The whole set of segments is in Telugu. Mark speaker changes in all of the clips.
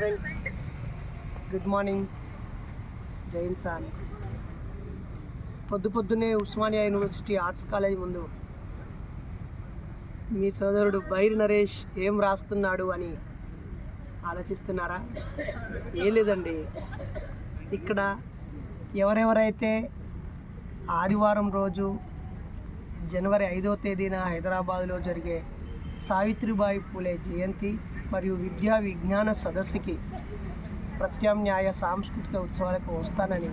Speaker 1: ఫ్రెండ్స్ గుడ్ మార్నింగ్ జైన్ సాన్ పొద్దు పొద్దునే ఉస్మానియా యూనివర్సిటీ ఆర్ట్స్ కాలేజ్ ముందు మీ సోదరుడు బైర్ నరేష్ ఏం రాస్తున్నాడు అని ఆలోచిస్తున్నారా? ఏం లేదండి. ఇక్కడ ఎవరెవరైతే ఆదివారం రోజు జనవరి ఐదవ తేదీన హైదరాబాద్లో జరిగే సావిత్రిబాయి పూలే జయంతి మరియు విద్యా విజ్ఞాన సదస్సుకి ప్రత్యామ్నాయ సాంస్కృతిక ఉత్సవాలకు వస్తానని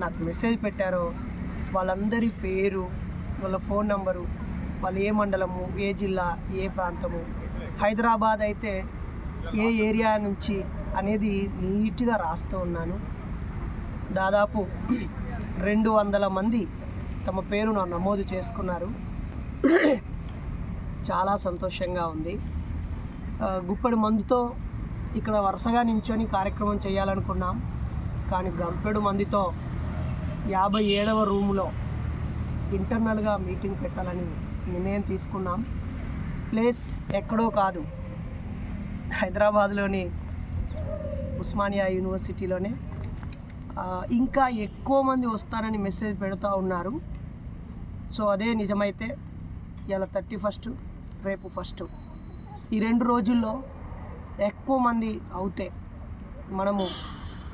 Speaker 1: నాకు మెసేజ్ పెట్టారో వాళ్ళందరి పేరు వాళ్ళ ఫోన్ నంబరు వాళ్ళు ఏ మండలము ఏ జిల్లా ఏ ప్రాంతము హైదరాబాద్ అయితే ఏ ఏరియా నుంచి అనేది నీట్గా రాస్తూ ఉన్నాను. దాదాపు రెండు వందల మంది తమ పేరును నమోదు చేసుకున్నారు. చాలా సంతోషంగా ఉంది. గుప్పెడు మందుతో ఇక్కడ వరుసగా నించొని కార్యక్రమం చేయాలనుకున్నాం. కానీ గంపెడు మందితో యాభై ఏడవ రూములో ఇంటర్నల్గా మీటింగ్ పెట్టాలని నిర్ణయం తీసుకున్నాం. ప్లేస్ ఎక్కడో కాదు హైదరాబాద్లోని ఉస్మానియా యూనివర్సిటీలోనే. ఇంకా ఎక్కువ మంది వస్తారని మెసేజ్ పెడుతూ ఉన్నారు. సో అదే నిజమైతే ఇలా థర్టీ ఫస్ట్ రేపు ఫస్ట్. ఈ రెండు రోజుల్లో ఎక్కువ మంది అవుతే మనము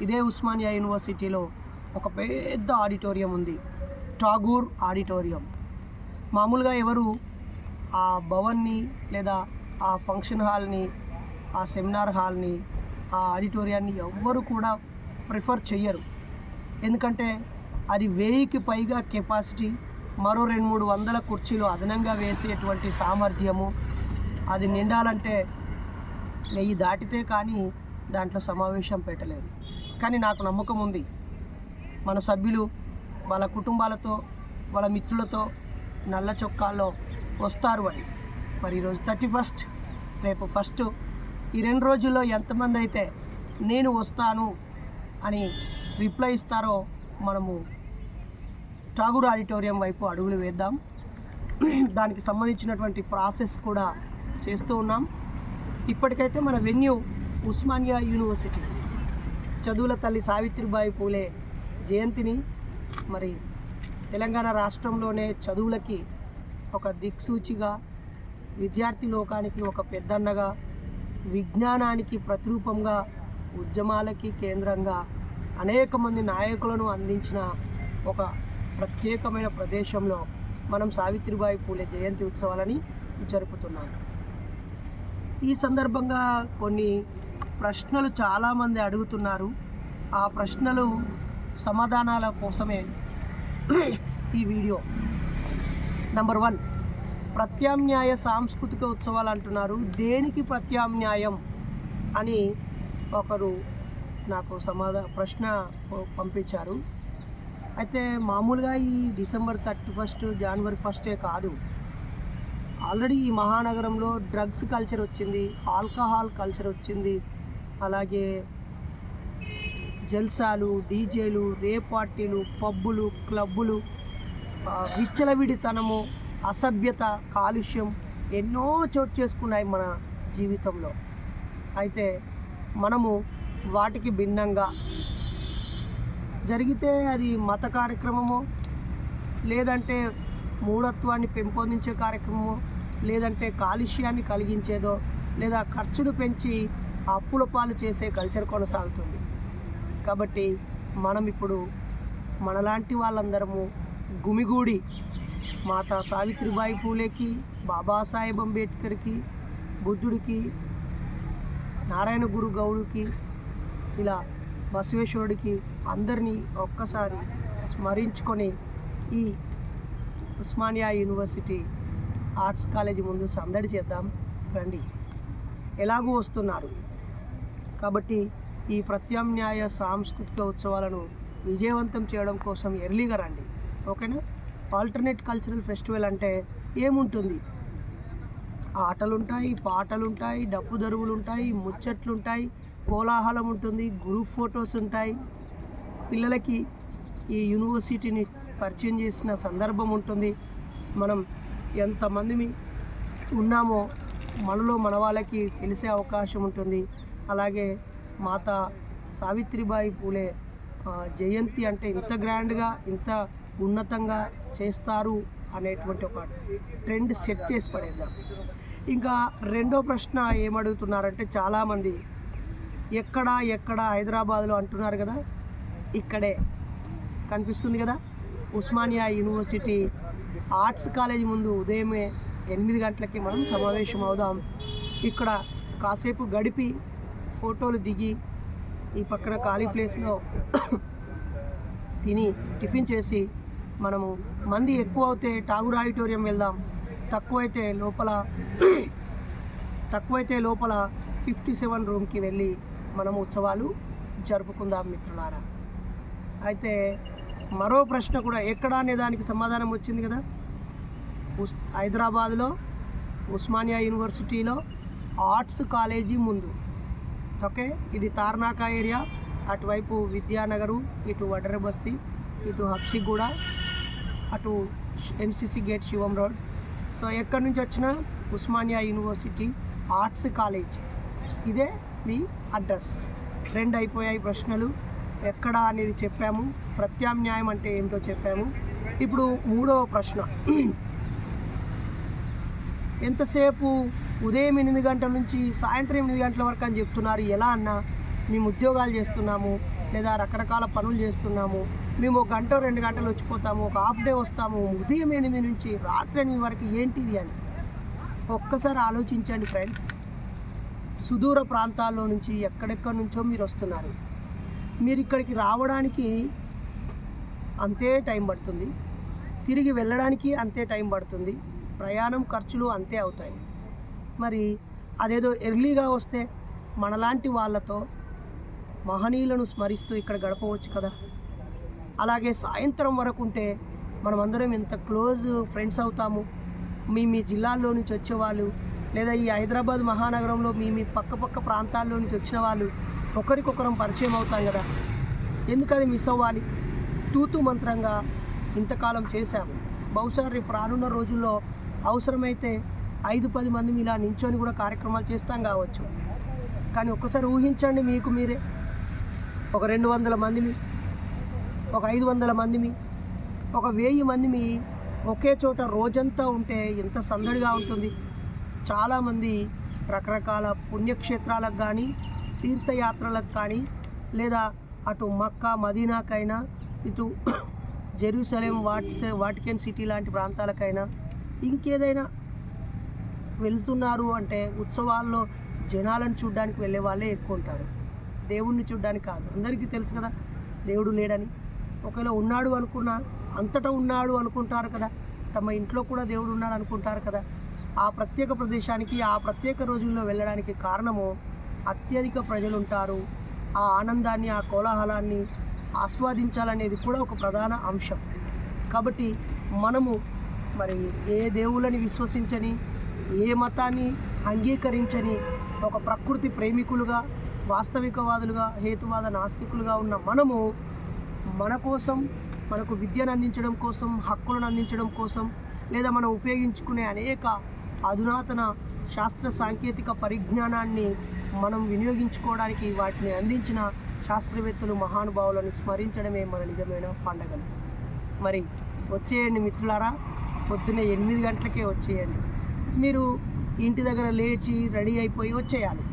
Speaker 1: ఇదే ఉస్మానియా యూనివర్సిటీలో ఒక పెద్ద ఆడిటోరియం ఉంది. టాగూర్ ఆడిటోరియం. మామూలుగా ఎవరు ఆ భవన్ని లేదా ఆ ఫంక్షన్ హాల్ని ఆ సెమినార్ హాల్ని ఆ ఆడిటోరియాన్ని ఎవ్వరు కూడా ప్రిఫర్ చెయ్యరు. ఎందుకంటే అది వెయ్యికి పైగా కెపాసిటీ మరో రెండు మూడు వందల కుర్చీలు అదనంగా వేసేటువంటి సామర్థ్యము అది నిండాలంటే వెయ్యి దాటితే కానీ దాంట్లో సమావేశం పెట్టలేదు. కానీ నాకు నమ్మకం ఉంది. మన సభ్యులు వాళ్ళ కుటుంబాలతో వాళ్ళ మిత్రులతో నల్ల చొక్కాల్లో వస్తారు అని మరి ఈరోజు థర్టీ ఫస్ట్ రేపు ఫస్ట్. ఈ రెండు రోజుల్లో ఎంతమంది అయితే నేను వస్తాను అని రిప్లై ఇస్తారో మనము ఠాగూర్ ఆడిటోరియం వైపు అడుగులు వేద్దాం. దానికి సంబంధించినటువంటి ప్రాసెస్ కూడా చేస్తూ ఉన్నాం. ఇప్పటికైతే మన వెన్యూ ఉస్మానియా యూనివర్సిటీ. చదువుల తల్లి సావిత్రిబాయి పూలే జయంతిని మరి తెలంగాణ రాష్ట్రంలోనే చదువులకి ఒక దిక్సూచిగా విద్యార్థి లోకానికి ఒక పెద్దన్నగా విజ్ఞానానికి ప్రతిరూపంగా ఉద్యమాలకి కేంద్రంగా అనేక మంది నాయకులను అందించిన ఒక ప్రత్యేకమైన ప్రదేశంలో మనం సావిత్రిబాయి పూలే జయంతి ఉత్సవాలని జరుపుతున్నాం. ఈ సందర్భంగా కొన్ని ప్రశ్నలు చాలామంది అడుగుతున్నారు. ఆ ప్రశ్నలు సమాధానాల కోసమే ఈ వీడియో. నంబర్ వన్ ప్రత్యామ్నాయ సాంస్కృతిక ఉత్సవాలు అంటున్నారు. దేనికి ప్రత్యామ్నాయం అని ఒకరు నాకు సమాధా ప్రశ్న పంపించారు. అయితే మామూలుగా ఈ డిసెంబర్ థర్టీ ఫస్ట్ జనవరి ఫస్టే కాదు. ఆల్రెడీ ఈ మహానగరంలో డ్రగ్స్ కల్చర్ వచ్చింది ఆల్కహాల్ కల్చర్ వచ్చింది అలాగే జల్సాలు డీజేలు రే పార్టీలు పబ్బులు క్లబ్బులు విచ్చలవిడితనము అసభ్యత కాలుష్యం ఎన్నో చోటు చేసుకున్నాయి మన జీవితంలో. అయితే మనము వాటికి భిన్నంగా జరిగితే అది మత కార్యక్రమము లేదంటే మూఢత్వాన్ని పెంపొందించే కార్యక్రమమో లేదంటే కాలుష్యాన్ని కలిగించేదో లేదా ఖర్చును పెంచి అప్పుల పాలు చేసే కల్చర్ కొనసాగుతుంది. కాబట్టి మనం ఇప్పుడు మనలాంటి వాళ్ళందరము గుమిగూడి మాతా సావిత్రిబాయి పూలేకి బాబాసాహెబ్ అంబేద్కర్కి బుద్ధుడికి నారాయణ గురు గౌడుకి ఇలా బసవేశ్వరుడికి అందరినీ ఒక్కసారి స్మరించుకొని ఈ ఉస్మానియా యూనివర్సిటీ ఆర్ట్స్ కాలేజీ ముందు సందడి చేద్దాం. రండి. ఎలాగూ వస్తున్నారు. కాబట్టి ఈ ప్రత్యామ్నాయ సాంస్కృతిక ఉత్సవాలను విజయవంతం చేయడం కోసం ఎర్లీగా రండి. ఓకేనా? ఆల్టర్నేట్ కల్చరల్ ఫెస్టివల్ అంటే ఏముంటుంది? ఆటలుంటాయి పాటలుంటాయి డప్పు దరువులు ఉంటాయి కోలాహలం ఉంటుంది గ్రూప్ ఫొటోస్ ఉంటాయి పిల్లలకి ఈ యూనివర్సిటీని పరిచయం చేసిన సందర్భం ఉంటుంది. మనం ఎంతమంది ఉన్నామో మనలో మన వాళ్ళకి తెలిసే అవకాశం ఉంటుంది. అలాగే మాత సావిత్రిబాయి పూలే జయంతి అంటే ఇంత గ్రాండ్గా ఇంత ఉన్నతంగా చేస్తారు అనేటువంటి ఒక ట్రెండ్ సెట్ చేసి పడేద్దాం. ఇంకా రెండో ప్రశ్న ఏమడుగుతున్నారంటే చాలామంది ఎక్కడ ఎక్కడ హైదరాబాద్లో అంటున్నారు కదా ఇక్కడే కనిపిస్తుంది కదా? ఉస్మానియా యూనివర్సిటీ ఆర్ట్స్ కాలేజ్ ముందు ఉదయమే ఎనిమిది గంటలకి మనం సమావేశం అవుదాం. ఇక్కడ కాసేపు గడిపి ఫోటోలు దిగి ఈ పక్కన ఖాళీ ప్లేస్లో తిని టిఫిన్ చేసి మనము మంది ఎక్కువ అయితే టాగూర్ ఆడిటోరియం వెళ్దాం. తక్కువైతే లోపల తక్కువైతే లోపల ఫిఫ్టీ సెవెన్ రూమ్కి వెళ్ళి మనం ఉత్సవాలు జరుపుకుందాం మిత్రులారా. అయితే మరో ప్రశ్న కూడా ఎక్కడ అనే దానికి సమాధానం వచ్చింది కదా? ఉస్ హైదరాబాద్లో ఉస్మానియా యూనివర్సిటీలో ఆర్ట్స్ కాలేజీ ముందు. ఓకే? ఇది తార్నాక ఏరియా. అటువైపు విద్యానగరు ఇటు వడ్రబస్తి ఇటు హక్సిగూడ అటు NCC gate Shivam road. So ఎక్కడి నుంచి వచ్చినా? Osmania university arts college. ఇదే మీ అడ్రస్. ట్రెండ్ అయిపోయాయి ప్రశ్నలు. ఎక్కడ అనేది చెప్పాము. ప్రత్యామ్నాయం అంటే ఏమిటో చెప్పాము. ఇప్పుడు మూడవ ప్రశ్న. ఎంతసేపు ఉదయం ఎనిమిది గంటల నుంచి సాయంత్రం ఎనిమిది గంటల వరకు అని చెప్తున్నారు. ఎలా అన్నా మేము ఉద్యోగాలు చేస్తున్నాము లేదా రకరకాల పనులు చేస్తున్నాము. మేము ఒక గంట రెండు గంటలు వచ్చిపోతాము ఒక హాఫ్ డే వస్తాము. ఉదయం ఎనిమిది నుంచి రాత్రి ఎనిమిది వరకు ఏంటిది అని. ఒక్కసారి ఆలోచించండి ఫ్రెండ్స్. సుదూర ప్రాంతాల్లో నుంచి ఎక్కడెక్కడి నుంచో మీరు వస్తున్నారు. మీరు ఇక్కడికి రావడానికి అంతే టైం పడుతుంది. తిరిగి వెళ్ళడానికి అంతే టైం పడుతుంది. ప్రయాణం ఖర్చులు అంతే అవుతాయి. మరి అదేదో ఎర్లీగా వస్తే మనలాంటి వాళ్ళతో మహనీయులను స్మరిస్తూ ఇక్కడ గడపవచ్చు కదా? అలాగే సాయంత్రం వరకు ఉంటే మనమందరం ఎంత క్లోజ్ ఫ్రెండ్స్ అవుతాము. మీ మీ జిల్లాల్లో నుంచి వచ్చేవాళ్ళు లేదా ఈ హైదరాబాద్ మహానగరంలో మీ మీ పక్క పక్క ప్రాంతాల్లో నుంచి వచ్చిన వాళ్ళు ఒకరికొకరం పరిచయం అవుతాం కదా. ఎందుకు అది మిస్ అవ్వాలి? తూతు మంత్రంగా ఇంతకాలం చేశాము. బహుశా రేపు రానున్న రోజుల్లో అవసరమైతే ఐదు పది మంది ఇలా నించొని కూడా కార్యక్రమాలు చేస్తాం కావచ్చు. కానీ ఒక్కసారి ఊహించండి మీకు మీరే. ఒక రెండు వందల మందిమి ఒక ఐదు వందల మందిమి ఒక వెయ్యి మందిమి ఒకే చోట రోజంతా ఉంటే ఎంత సందడిగా ఉంటుంది. చాలామంది రకరకాల పుణ్యక్షేత్రాలకు కానీ తీర్థయాత్రలకు కానీ లేదా అటు మక్కా మదీనాకైనా ఇటు జెరూసలేం వాట్స్ వాటికెన్ సిటీ లాంటి ప్రాంతాలకైనా ఇంకేదైనా వెళ్తున్నారు అంటే ఉత్సవాల్లో జనాలను చూడడానికి వెళ్ళే వాళ్ళే ఎక్కువ ఉంటారు. దేవుణ్ణి చూడడానికి కాదు. అందరికీ తెలుసు కదా దేవుడు లేడని. ఒకవేళ ఉన్నాడు అనుకున్నా అంతటా ఉన్నాడు అనుకుంటారు కదా తమ ఇంట్లో కూడా దేవుడు ఉన్నాడు అనుకుంటారు కదా ఆ ప్రత్యేక ప్రదేశానికి ఆ ప్రత్యేక రోజుల్లో వెళ్ళడానికి కారణము అత్యధిక ప్రజలు ఉంటారు ఆ ఆనందాన్ని ఆ కోలాహలాన్ని ఆస్వాదించాలనేది కూడా ఒక ప్రధాన అంశం. కాబట్టి మనము మరి ఏ దేవుళ్ళని విశ్వసించని ఏ మతాన్ని అంగీకరించని ఒక ప్రకృతి ప్రేమికులుగా వాస్తవికవాదులుగా హేతువాద నాస్తికులుగా ఉన్న మనము మన కోసం మనకు విద్యను అందించడం కోసం హక్కులను అందించడం కోసం లేదా మనం ఉపయోగించుకునే అనేక అధునాతన శాస్త్ర సాంకేతిక పరిజ్ఞానాన్ని మనం వినియోగించుకోవడానికి వాటిని అందించిన శాస్త్రవేత్తలు మహానుభావులను స్మరించడమే మన నిజమైన పండగలు. మరి వచ్చేయండి మిత్రులారా పొద్దున్నే ఎనిమిది గంటలకే వచ్చేయండి. మీరు ఇంటి దగ్గర లేచి రెడీ అయిపోయి వచ్చేయాలి.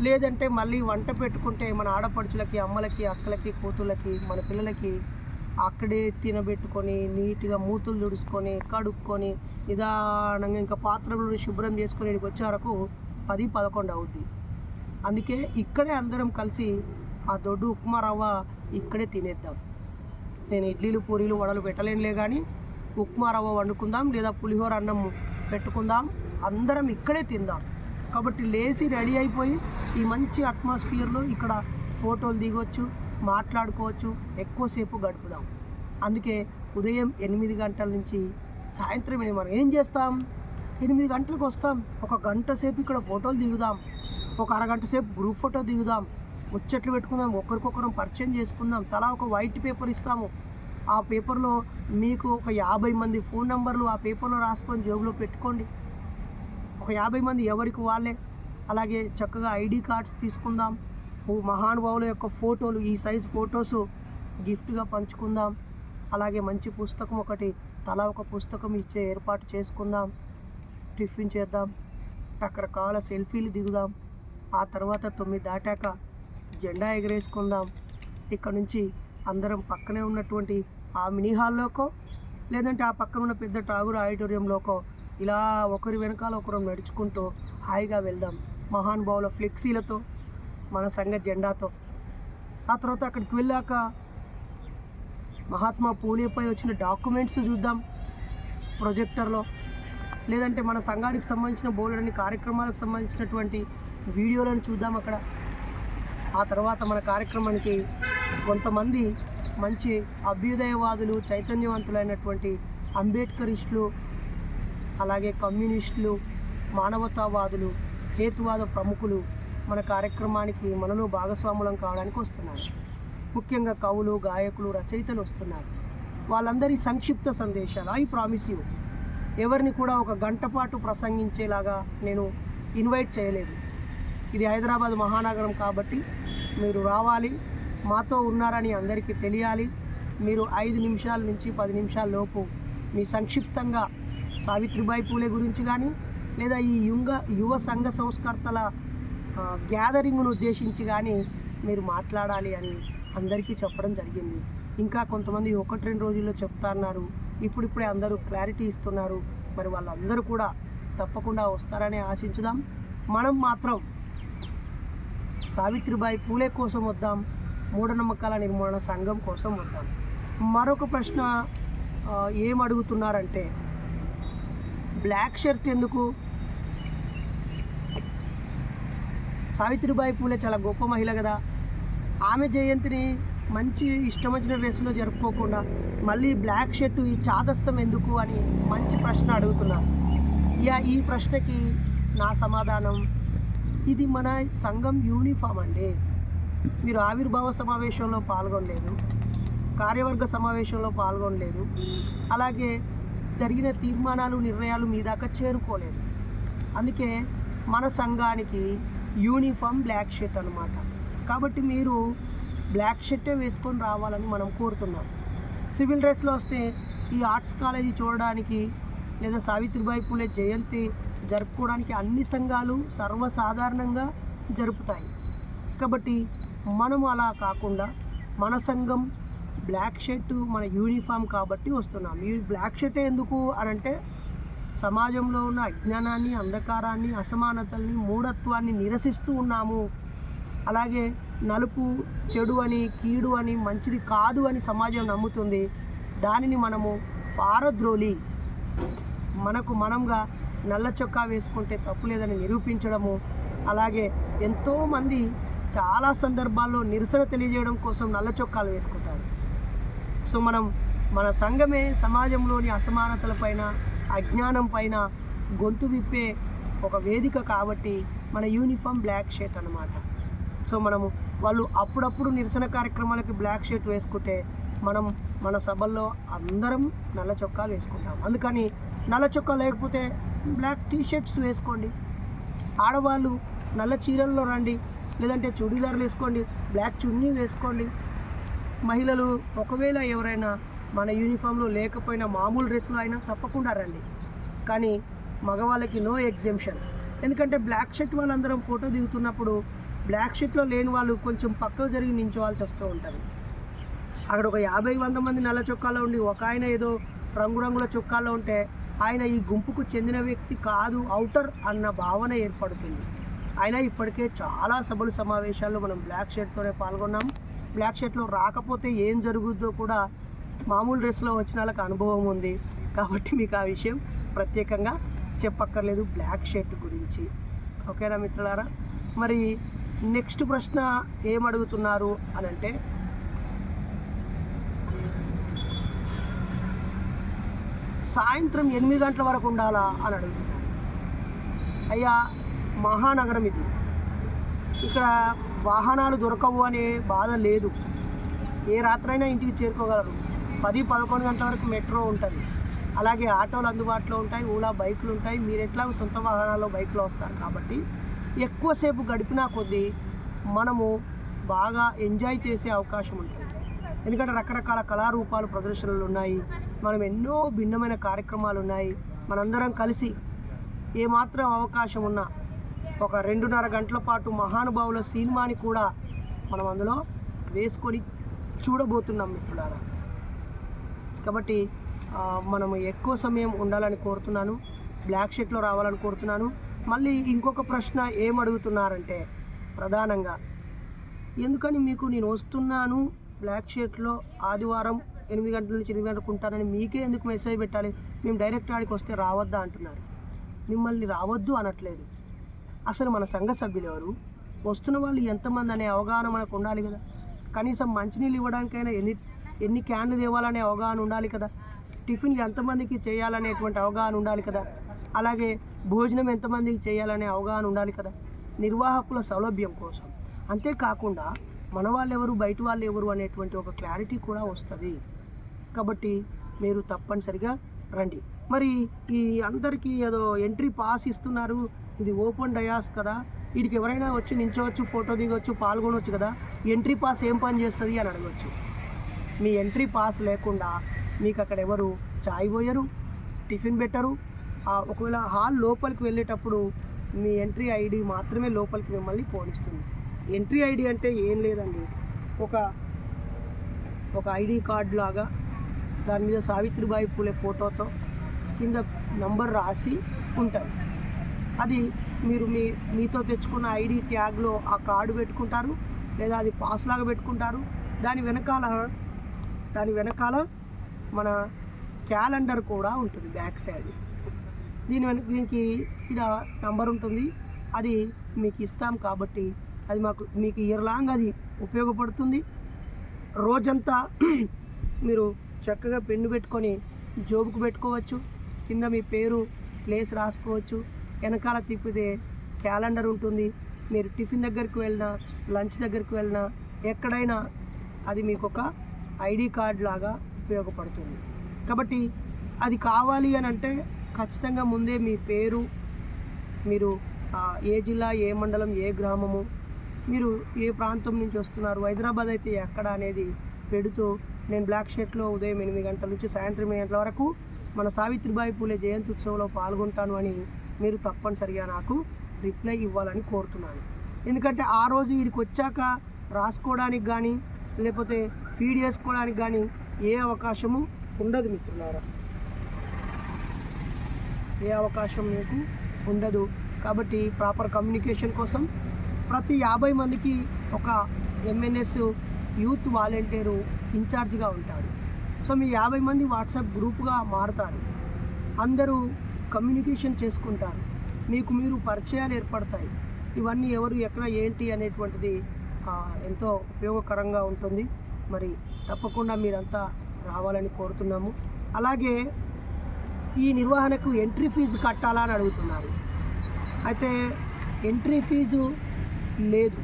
Speaker 1: లేదంటే మళ్ళీ వంట పెట్టుకుంటే మన ఆడపడుచులకి అమ్మలకి అక్కలకి కూతుళ్ళకి మన పిల్లలకి అక్కడే తినబెట్టుకొని నీట్గా మూతులు తుడుచుకొని కడుక్కొని నిదానంగా ఇంకా పాత్రలు శుభ్రం చేసుకుని ఇక్కడికి వచ్చే వరకు పది పదకొండు అవుద్ది. అందుకే ఇక్కడే అందరం కలిసి ఆ దొడ్డు ఉప్మా రవ్వ ఇక్కడే తినేద్దాం. నేను ఇడ్లీలు పూరీలు వడలు పెట్టలేనులే కానీ ఉప్మా రవ్వ వండుకుందాం లేదా పులిహోర అన్నం పెట్టుకుందాం. అందరం ఇక్కడే తిందాం. కాబట్టి లేచి రెడీ అయిపోయి ఈ మంచి అట్మాస్ఫియర్లో ఇక్కడ ఫోటోలు దిగొచ్చు మాట్లాడుకోవచ్చు ఎక్కువసేపు గడుపుదాం. అందుకే ఉదయం ఎనిమిది గంటల నుంచి సాయంత్రం మనం ఏం చేస్తాం? ఎనిమిది గంటలకు వస్తాం. ఒక గంట సేపు ఇక్కడ ఫోటోలు దిగుదాం. ఒక అరగంట సేపు గ్రూప్ ఫోటో దిగుదాం. ముచ్చట్లు పెట్టుకుందాం. ఒకరికొకరం పరిచయం చేసుకుందాం. తలా ఒక వైట్ పేపర్ ఇస్తాము. ఆ పేపర్లో మీకు ఒక యాభై మంది ఫోన్ నెంబర్లు ఆ పేపర్లో రాసుకొని జేబులో పెట్టుకోండి. ఒక యాభై మంది ఎవరికి వాళ్ళే. అలాగే చక్కగా ఐడి కార్డ్స్ తీసుకుందాం. ఓ మహానుభావుల యొక్క ఫోటోలు ఈ సైజ్ ఫొటోస్ గిఫ్ట్గా పంచుకుందాం. అలాగే మంచి పుస్తకం ఒకటి తలా ఒక పుస్తకం ఇచ్చే ఏర్పాటు చేసుకుందాం. టిఫిన్ చేద్దాం. రకరకాల సెల్ఫీలు దిగుదాం. ఆ తర్వాత తొమ్మిది దాటాక జెండా ఎగరేసుకుందాం. ఇక్కడ నుంచి అందరం పక్కనే ఉన్నటువంటి ఆ మినీ హాల్లోకో లేదంటే ఆ పక్కన ఉన్న పెద్ద టాగూర్ ఆడిటోరియంలోకో ఇలా ఒకరి వెనకాల ఒకరు నడుచుకుంటూ హాయిగా వెళ్దాం. మహానుభావుల ఫ్లెక్సీలతో మన సంఘ జెండాతో. ఆ తర్వాత అక్కడికి వెళ్ళాక మహాత్మా పూలేపై వచ్చిన డాక్యుమెంట్స్ చూద్దాం ప్రొజెక్టర్లో. లేదంటే మన సంఘానికి సంబంధించిన బోలెడని కార్యక్రమాలకు సంబంధించినటువంటి వీడియోలను చూద్దాం అక్కడ. ఆ తర్వాత మన కార్యక్రమానికి కొంతమంది మంచి అభ్యుదయవాదులు చైతన్యవంతులైనటువంటి అంబేద్కరిస్టులు అలాగే కమ్యూనిస్టులు మానవతావాదులు హేతువాద ప్రముఖులు మన కార్యక్రమానికి మనలో భాగస్వాములం కావడానికి వస్తున్నారు. ముఖ్యంగా కవులు గాయకులు రచయితలు వస్తున్నారు. వాళ్ళందరి సంక్షిప్త సందేశాలు. ఐ ప్రామిస్ యూ ఎవరిని కూడా ఒక గంట పాటు ప్రసంగించేలాగా నేను ఇన్వైట్ చేయలేదు. ఇది హైదరాబాద్ మహానగరం కాబట్టి మీరు రావాలి. మాతో ఉన్నారని అందరికీ తెలియాలి. మీరు ఐదు నిమిషాల నుంచి పది నిమిషాల లోపు మీ సంక్షిప్తంగా సావిత్రిబాయి పూలే గురించి కానీ లేదా ఈ యుంగ యువ సంఘ సంస్కర్తల గ్యాదరింగ్ను ఉద్దేశించి కానీ మీరు మాట్లాడాలి అని అందరికీ చెప్పడం జరిగింది. ఇంకా కొంతమంది ఒకటి రెండు రోజుల్లో చెప్తాన్నారు. ఇప్పుడిప్పుడే అందరూ క్లారిటీ ఇస్తున్నారు. మరి వాళ్ళందరూ కూడా తప్పకుండా వస్తారని ఆశించుదాం. మనం మాత్రం సావిత్రిబాయి పూలే కోసం వద్దాం మూఢనమ్మకాల నిర్మూలన సంఘం కోసం వద్దాం. మరొక ప్రశ్న ఏమడుగుతున్నారంటే ఏం అడుగుతున్నారంటే బ్లాక్ షర్ట్ ఎందుకు? సావిత్రిబాయి పూలే చాలా గొప్ప మహిళ కదా. ఆమె జయంతిని మంచి ఇష్టం వచ్చిన డ్రెస్సులో జరుపుకోకుండా మళ్ళీ బ్లాక్ షర్ట్ ఈ చాదస్తం ఎందుకు అని మంచి ప్రశ్న అడుగుతున్నారు. ఇక ఈ ప్రశ్నకి నా సమాధానం ఇది మన సంఘం యూనిఫామ్ అండి. మీరు ఆవిర్భావ సమావేశంలో పాల్గొనలేదు కార్యవర్గ సమావేశంలో పాల్గొనలేదు అలాగే జరిగిన తీర్మానాలు నిర్ణయాలు మీ దాకా చేరుకోలేదు. అందుకే మన సంఘానికి యూనిఫామ్ బ్లాక్ షర్ట్ అనమాట కాబట్టి మీరు బ్లాక్ షర్టే వేసుకొని రావాలని మనం కోరుతున్నాం. సివిల్ డ్రెస్లో వస్తే ఈ ఆర్ట్స్ కాలేజీ చూడడానికి లేదా సావిత్రిబాయి పూలే జయంతి జరుపుకోవడానికి అన్ని సంఘాలు సర్వసాధారణంగా జరుపుతాయి. కాబట్టి మనం అలా కాకుండా మన సంఘం బ్లాక్ షర్ట్ మన యూనిఫామ్ కాబట్టి వస్తున్నాం. ఈ బ్లాక్ షర్ట్ ఎందుకు అని అంటే సమాజంలో ఉన్న అజ్ఞానాన్ని అంధకారాన్ని అసమానతల్ని మూఢత్వాన్ని నిరసిస్తూ ఉన్నాము. అలాగే నలుపు చెడు అని కీడు అని మంచిది కాదు అని సమాజం నమ్ముతుంది. దానిని మనము పారద్రోలి మనకు మనంగా నల్ల చొక్కా వేసుకుంటే తప్పు లేదని నిరూపించడము అలాగే ఎంతోమంది చాలా సందర్భాల్లో నిరసన తెలియజేయడం కోసం నల్ల చొక్కాలు వేసుకుంటారు. సో మనం మన సంఘమే సమాజంలోని అసమానతలపైన అజ్ఞానం పైన గొంతు విప్పే ఒక వేదిక కాబట్టి మన యూనిఫామ్ బ్లాక్ షర్ట్ అన్నమాట. సో మనము వాళ్ళు అప్పుడప్పుడు నిరసన కార్యక్రమాలకి బ్లాక్ షర్ట్ వేసుకుంటే మనం మన సభల్లో అందరం నల్ల చొక్కాలు వేసుకుంటాం. అందుకని నల్ల చొక్కా లేకపోతే బ్లాక్ టీ షర్ట్స్ వేసుకోండి. ఆడవాళ్ళు నల్ల చీరల్లో రండి లేదంటే చుడీదార్లు వేసుకోండి బ్లాక్ చున్నీ వేసుకోండి. మహిళలు ఒకవేళ ఎవరైనా మన యూనిఫామ్లో లేకపోయినా మామూలు డ్రెస్సులు అయినా తప్పకుండా రండి. కానీ మగవాళ్ళకి నో ఎగ్జెంప్షన్. ఎందుకంటే బ్లాక్ షర్ట్ వాళ్ళందరం ఫోటో దిగుతున్నప్పుడు బ్లాక్ షర్ట్లో లేని వాళ్ళు కొంచెం పక్కకు జరిగి నించోవాల్సి వస్తూ ఉంటుంది. అక్కడ ఒక యాభై వంద మంది నల్ల చొక్కాలో ఉండి ఒక ఆయన ఏదో రంగురంగుల చొక్కాలో ఉంటే ఆయన ఈ గుంపుకు చెందిన వ్యక్తి కాదు అవుటర్ అన్న భావన ఏర్పడుతుంది. అయినా ఇప్పటికే చాలా సభలు సమావేశాల్లో మనం బ్లాక్ షర్ట్తోనే పాల్గొన్నాం. బ్లాక్ షర్ట్లో రాకపోతే ఏం జరుగుద్దో కూడా మామూలు డ్రెస్లో వచ్చిన వాళ్ళకి అనుభవం ఉంది. కాబట్టి మీకు ఆ విషయం ప్రత్యేకంగా చెప్పక్కర్లేదు బ్లాక్ షర్ట్ గురించి. ఓకేనా మిత్రులారా? మరి నెక్స్ట్ ప్రశ్న ఏమడుగుతున్నారు అని అంటే సాయంత్రం ఎనిమిది గంటల వరకు ఉండాలా అని అడుగుతున్నారు అయ్యా మహానగరం ఇది. ఇక్కడ వాహనాలు దొరకవు అనే బాధ లేదు. ఏ రాత్రైనా ఇంటికి చేరుకోగలరు. పది పదకొండు గంటల వరకు మెట్రో ఉంటుంది. అలాగే ఆటోలు అందుబాటులో ఉంటాయి ఓలా బైకులు ఉంటాయి. మీరు ఎట్లా సొంత వాహనాల్లో బైక్లో వస్తారు కాబట్టి ఎక్కువసేపు గడిపినా కొద్దీ మనము బాగా ఎంజాయ్ చేసే అవకాశం ఉంటుంది. ఎందుకంటే రకరకాల కళారూపాలు ప్రదర్శనలు ఉన్నాయి. మనం ఎన్నో భిన్నమైన కార్యక్రమాలు ఉన్నాయి మనందరం కలిసి ఏమాత్రం అవకాశం ఉన్నా ఒక రెండున్నర గంటల పాటు మహానుభావుల సినిమాని కూడా మనం అందులో వేసుకొని చూడబోతున్నాం మిత్రులారా. కాబట్టి మనం మనము ఎక్కువ సమయం ఉండాలని కోరుతున్నాను. బ్లాక్ షర్ట్లో రావాలని కోరుతున్నాను. మళ్ళీ ఇంకొక ప్రశ్న ఏమడుగుతున్నారంటే ప్రధానంగా ఎందుకని మీకు నేను వస్తున్నాను బ్లాక్ షర్ట్లో ఆదివారం ఎనిమిది గంటల నుంచి ఎనిమిది గంటలకు ఉంటానని మీకే ఎందుకు మెసేజ్ పెట్టాలి? మేము డైరెక్ట్ ఆడికి వస్తే రావద్దా అంటున్నారు. మిమ్మల్ని రావద్దు అనట్లేదు. అసలు మన సంఘ సభ్యులు ఎవరు? వస్తున్న వాళ్ళు ఎంతమంది అనే అవగాహన మనకు ఉండాలి కదా. కనీసం మంచినీళ్ళు ఇవ్వడానికైనా ఎన్ని ఎన్ని క్యాన్లు తేవాలనే అవగాహన ఉండాలి కదా. టిఫిన్ ఎంతమందికి చేయాలనేటువంటి అవగాహన ఉండాలి కదా. అలాగే భోజనం ఎంతమందికి చేయాలనే అవగాహన ఉండాలి కదా. నిర్వాహకుల సౌలభ్యం కోసం. అంతేకాకుండా మన వాళ్ళు ఎవరు బయట వాళ్ళు ఎవరు అనేటువంటి ఒక క్లారిటీ కూడా వస్తుంది. కాబట్టి మీరు తప్పనిసరిగా రండి. మరి ఈ అందరికీ ఏదో ఎంట్రీ పాస్ ఇస్తున్నారు. ఇది ఓపెన్ డయాస్ కదా. వీడికి ఎవరైనా వచ్చి నించవచ్చు ఫోటో దిగవచ్చు పాల్గొనవచ్చు కదా. ఎంట్రీ పాస్ ఏం పని చేస్తుంది అని అడగవచ్చు మీ ఎంట్రీ పాస్ లేకుండా మీకు అక్కడ ఎవరు చాయ్ పోయరు టిఫిన్ పెట్టరు. ఒకవేళ హాల్ లోపలికి వెళ్ళేటప్పుడు మీ ఎంట్రీ ఐడి మాత్రమే లోపలికి మిమ్మల్ని పోనిస్తుంది ఎంట్రీ ఐడి అంటే ఏం లేదండి. ఒక ఒక ఐడి కార్డ్ లాగా దాని మీద సావిత్రిబాయి పూలే ఫోటోతో కింద నంబర్ రాసి ఉంటుంది అది మీరు మీ మీతో తెచ్చుకున్న ఐడి ట్యాగ్లో ఆ కార్డు పెట్టుకుంటారు లేదా అది పాస్ లాగా పెట్టుకుంటారు. దాని వెనకాల దాని వెనకాల మన క్యాలెండర్ కూడా ఉంటుంది బ్యాక్ సైడ్. దీని వెనక దీనికి ఇక్కడ నంబర్ ఉంటుంది. అది మీకు ఇస్తాం కాబట్టి అది మాకు మీకు ఇయర్ లాంగ్ అది ఉపయోగపడుతుంది. రోజంతా మీరు చక్కగా పెన్ను పెట్టుకొని జోబుకు పెట్టుకోవచ్చు. కింద మీ పేరు ప్లేస్ రాసుకోవచ్చు. వెనకాల తిప్పితే క్యాలెండర్ ఉంటుంది. మీరు టిఫిన్ దగ్గరికి వెళ్ళినా లంచ్ దగ్గరికి వెళ్ళినా ఎక్కడైనా అది మీకు ఒక ఐడి కార్డ్ లాగా ఉపయోగపడుతుంది. కాబట్టి అది కావాలి అని అంటే ఖచ్చితంగా ముందే మీ పేరు మీరు ఆ, ఏ జిల్లా ఏ మండలం ఏ గ్రామము మీరు ఏ ప్రాంతం నుంచి వస్తున్నారు హైదరాబాద్ అయితే ఎక్కడ అనేది పెడుతూ నేను బ్లాక్ షర్ట్లో ఉదయం ఎనిమిది గంటల నుంచి సాయంత్రం ఎనిమిది గంటల వరకు మన సావిత్రిబాయి పూలే జయంతి ఉత్సవంలో పాల్గొంటాను అని మీరు తప్పనిసరిగా నాకు రిప్లై ఇవ్వాలని కోరుతున్నాను. ఎందుకంటే ఆ రోజు వీరికి వచ్చాక రాసుకోవడానికి కానీ లేకపోతే ఫీడ్ చేసుకోవడానికి కానీ ఏ అవకాశము ఉండదు మిత్రులారా. ఏ అవకాశం మీకు ఉండదు. కాబట్టి ప్రాపర్ కమ్యూనికేషన్ కోసం ప్రతి యాభై మందికి ఒక ఎంఎన్ఎస్ యూత్ వాలంటీరు ఇన్ఛార్జ్గా ఉంటాడు సో మీ యాభై మంది వాట్సాప్ గ్రూప్గా మారుతారు. అందరూ కమ్యూనికేషన్ చేసుకుంటారు. మీకు మీరు పరిచయాలు ఏర్పడతాయి. ఇవన్నీ ఎవరు ఎక్కడ ఏంటి అనేటువంటిది ఎంతో ఉపయోగకరంగా ఉంటుంది. మరి తప్పకుండా మీరంతా రావాలని కోరుతున్నాము. అలాగే ఈ నిర్వహణకు ఎంట్రీ ఫీజు కట్టాలా అని అడుగుతున్నారు. అయితే ఎంట్రీ ఫీజు లేదు.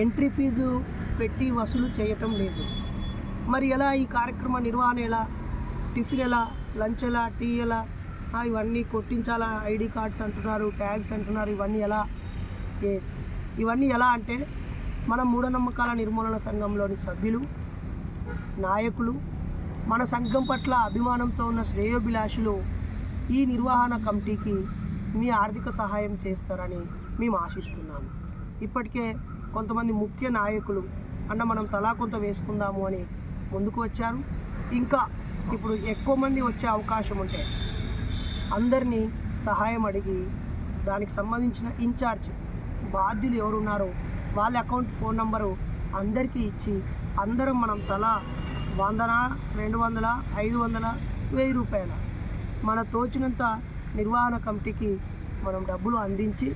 Speaker 1: ఎంట్రీ ఫీజు పెట్టి వసూలు చేయటం లేదు. మరి ఎలా ఈ కార్యక్రమ నిర్వహణ ఎలా? టిఫిన్ ఎలా? లంచ్ ఎలా? టీ ఎలా? ఇవన్నీ కొట్టించాలా? ఐడి కార్డ్స్ అంటున్నారు ట్యాగ్స్ అంటున్నారు ఇవన్నీ ఎలా? ఎస్ ఇవన్నీ ఎలా అంటే మన మూఢనమ్మకాల నిర్మూలన సంఘంలోని సభ్యులు నాయకులు మన సంఘం పట్ల అభిమానంతో ఉన్న శ్రేయోభిలాషులు ఈ నిర్వహణ కమిటీకి మీ ఆర్థిక సహాయం చేస్తారని మేము ఆశిస్తున్నాము. ఇప్పటికే కొంతమంది ముఖ్య నాయకులు అన్న మనం తలా కొంత వేసుకుందాము అని ముందుకు వచ్చారు. ఇంకా ఇప్పుడు ఎక్కువ మంది వచ్చే అవకాశం ఉంటే అందరినీ సహాయం అడిగి దానికి సంబంధించిన ఇన్ఛార్జ్ బాధ్యులు ఎవరున్నారో వాళ్ళ అకౌంట్ ఫోన్ నంబరు అందరికీ ఇచ్చి అందరం మనం తలా వందన రెండు వందల ఐదు వందల వెయ్యి రూపాయల మన తోచినంత నిర్వహణ కమిటీకి మనం డబ్బులు అందించి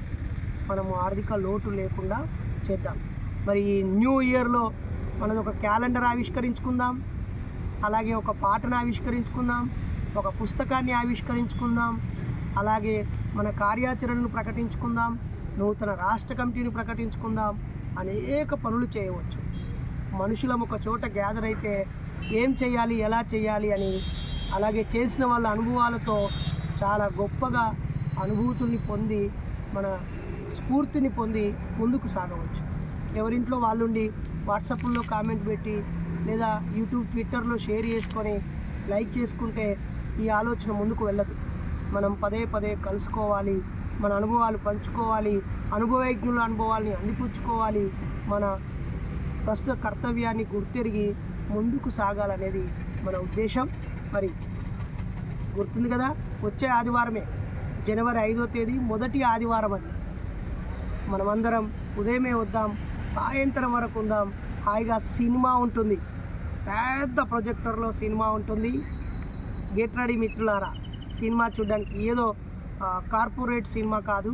Speaker 1: మనము ఆర్థిక లోటు లేకుండా చేద్దాం. మరి ఈ న్యూ ఇయర్లో మనది ఒక క్యాలెండర్ ఆవిష్కరించుకుందాం అలాగే ఒక పాటను ఆవిష్కరించుకుందాం ఒక పుస్తకాన్ని ఆవిష్కరించుకుందాం అలాగే మన కార్యాచరణను ప్రకటించుకుందాం నూతన రాష్ట్ర కమిటీని ప్రకటించుకుందాం అనేక పనులు చేయవచ్చు. మనుషులం ఒక చోట గ్యాదర్ అయితే ఏం చేయాలి ఎలా చేయాలి అని అలాగే చేసిన వాళ్ళ అనుభవాలతో చాలా గొప్పగా అనుభూతుల్ని పొంది మన స్ఫూర్తిని పొంది ముందుకు సాగవచ్చు. ఎవరింట్లో వాళ్ళుండి వాట్సాప్లో కామెంట్ పెట్టి లేదా యూట్యూబ్ ట్విట్టర్లో షేర్ చేసుకొని లైక్ చేసుకుంటే ఈ ఆలోచన ముందుకు వెళ్ళదు. మనం పదే పదే కలుసుకోవాలి మన అనుభవాలు పంచుకోవాలి అనుభవజ్ఞుల అనుభవాల్ని అందిపుచ్చుకోవాలి మన ప్రస్తుత కర్తవ్యాన్ని గుర్తెరిగి ముందుకు సాగాలనేది మన ఉద్దేశం. మరి గుర్తుంది కదా వచ్చే ఆదివారమే జనవరి ఐదో తేదీ మొదటి ఆదివారం అది. మనమందరం ఉదయమే వద్దాం సాయంత్రం వరకు ఉందాం. హాయిగా సినిమా ఉంటుంది. పెద్ద ప్రొజెక్టర్లో సినిమా ఉంటుంది. గెట్ రెడీ మిత్రులారా. సినిమా చూడడానికి ఏదో కార్పొరేట్ సినిమా కాదు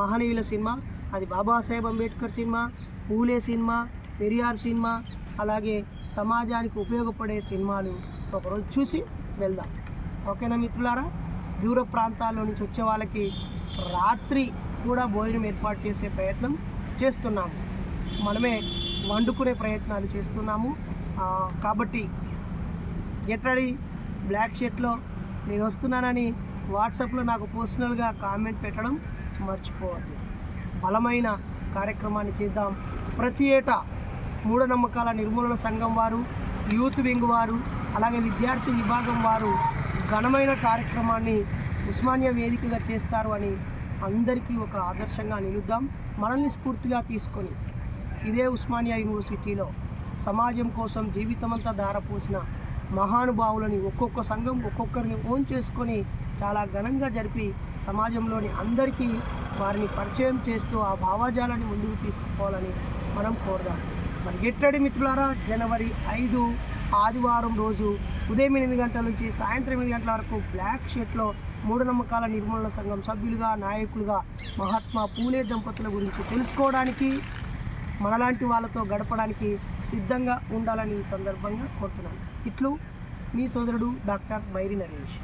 Speaker 1: మహనీయుల సినిమా. అది Babasaheb Ambedkar cinema Phule cinema Periyar cinema అలాగే సమాజానికి ఉపయోగపడే సినిమాలు ఒకరోజు చూసి వెళ్దాం. ఓకేనా మిత్రులారా? దూర ప్రాంతాల్లో నుంచి వచ్చే వాళ్ళకి రాత్రి కూడా భోజనం ఏర్పాటు చేసే ప్రయత్నం చేస్తున్నాము. మనమే వండుకునే ప్రయత్నాలు చేస్తున్నాము. కాబట్టి ఎట్రడీ బ్లాక్ షర్ట్లో నేను వస్తున్నానని వాట్సాప్లో నాకు పర్సనల్గా కామెంట్ పెట్టడం మర్చిపోవద్దు. బలమైన కార్యక్రమాన్ని చేద్దాం. ప్రతి ఏటా మూఢనమ్మకాల నిర్మూలన సంఘం వారు యూత్ వింగ్ వారు అలాగే విద్యార్థి విభాగం వారు ఘనమైన కార్యక్రమాన్ని ఉస్మానియా వేదికగా చేస్తారు అని అందరికీ ఒక ఆదర్శంగా నిలుద్దాం. మనల్ని స్ఫూర్తిగా తీసుకొని ఇదే ఉస్మానియా యూనివర్సిటీలో సమాజం కోసం జీవితమంతా ధారపోసిన మహానుభావులని ఒక్కొక్క సంఘం ఒక్కొక్కరిని ఓన్ చేసుకొని చాలా ఘనంగా జరిపి సమాజంలోని అందరికీ వారిని పరిచయం చేస్తూ ఆ భావజాలాన్ని ముందుకు తీసుకుపోవాలని మనం కోరుదాం. మరి ఎట్టడి మిత్రులారా? జనవరి ఐదు ఆదివారం రోజు ఉదయం ఎనిమిది గంటల నుంచి సాయంత్రం ఎనిమిది గంటల వరకు బ్లాక్ షర్ట్లో మూఢనమ్మకాల నిర్మూలన సంఘం సభ్యులుగా నాయకులుగా మహాత్మా పూలే దంపతుల గురించి తెలుసుకోవడానికి మనలాంటి వాళ్ళతో గడపడానికి సిద్ధంగా ఉండాలని ఈ సందర్భంగా కోరుతున్నాను. ఇట్లు మీ సోదరుడు డాక్టర్ బైరి నరేష్.